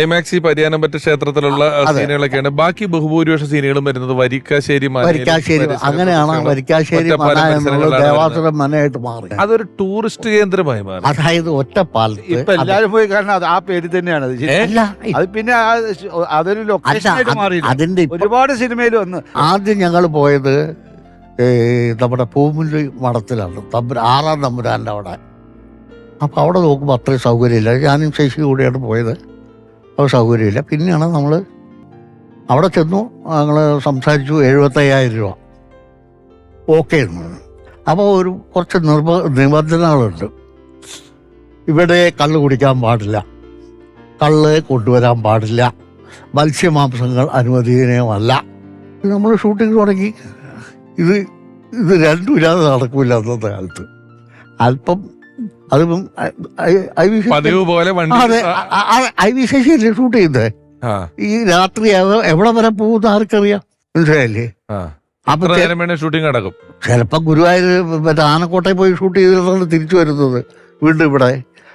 Climax ഈ പരിയാനംപറ്റ ക്ഷേത്രത്തിലുള്ള സീനുകളൊക്കെയാണ് ബാക്കി ബഹുഭൂരിപക്ഷ സീനുകളും വരുന്നത് വരിക്കാശ്ശേരി വരിക്കാശ്ശേരി അങ്ങനെയാണ് വരിക്കാശ്ശേരി ദേവാസുരം മനയായിട്ട് മാറി. അതൊരു ടൂറിസ്റ്റ് കേന്ദ്രമായി മാറി. അതായത് ഒറ്റപ്പാൽ ഇപ്പൊ എല്ലാരും പോയി കാരണം അത് ആ പേര് തന്നെയാണ്. അത് അല്ല അത് പിന്നെ അതൊരു അത് മാറിയില്ല. അതിന്റെ ഒരുപാട് സിനിമയിൽ വന്ന് ആദ്യം ഞങ്ങൾ പോയത് നമ്മുടെ പൂമുല്ലി മഠത്തിലാണ്. തമ്പുര ആറാം തമ്പുരാന്റെ അവിടെ. അപ്പോൾ അവിടെ നോക്കുമ്പോൾ അത്രയും സൗകര്യമില്ല. ഞാനും ശശി കൂടിയാണ് പോയത്. അപ്പോൾ സൗകര്യമില്ല. പിന്നെയാണ് നമ്മൾ അവിടെ ചെന്നു ഞങ്ങൾ സംസാരിച്ചു എഴുപത്തയ്യായിരം രൂപ. ഓക്കെ അപ്പോൾ ഒരു കുറച്ച് നിർബ നിബന്ധനകളുണ്ട്. ഇവിടെ കള്ള് കുടിക്കാൻ പാടില്ല. കള്ള് കൊണ്ടുവരാൻ പാടില്ല. മത്സ്യമാംസങ്ങൾ അനുവദനീയമല്ല. നമ്മൾ ഷൂട്ടിംഗ് തുടങ്ങി. ഇത് ഇത് രണ്ടും ഇല്ലാതെ നടക്കൂല അന്നത്തെ കാലത്ത്. അല്പം അതിപ്പം പതിവ് പോലെ ഐ വി ശശിയല്ലേ ഷൂട്ട് ചെയ്തത് ആ. ഈ രാത്രി എവ- എവിടെ വരെ പോകുന്ന? ആർക്കറിയാം? മനസ്സിലായില്ലേ? അപ്പൊ ഷൂട്ടിംഗ് നടക്കും? ചിലപ്പോ ഗുരുവായൂർ മറ്റേ ആനക്കോട്ടയിൽ പോയി ഷൂട്ട് ചെയ്തിട്ടാണ് തിരിച്ചു വരുന്നത് വീണ്ടും ഇവിടെ.